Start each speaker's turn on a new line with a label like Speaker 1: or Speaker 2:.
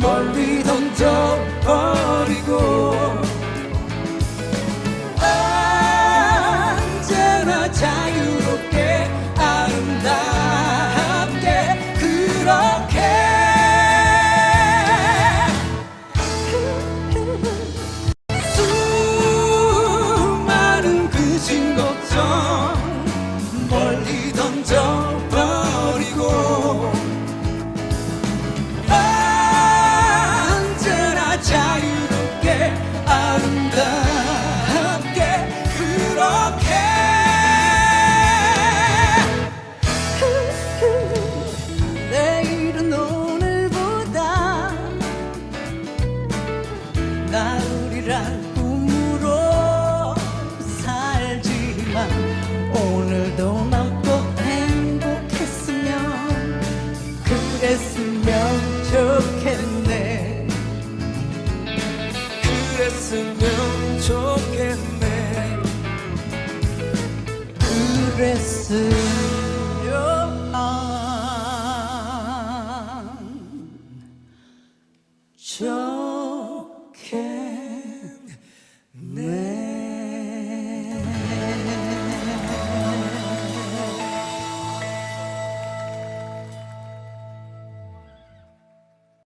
Speaker 1: 멀리 던져버리고 언제나 자유롭게 아름답게 그렇게 수많은 그진 걱정 나으리란 꿈으로 살지만 오늘도 마음껏 행복했으면 그랬으면 좋겠네. 그랬으면 좋겠네. 그랬으면 좋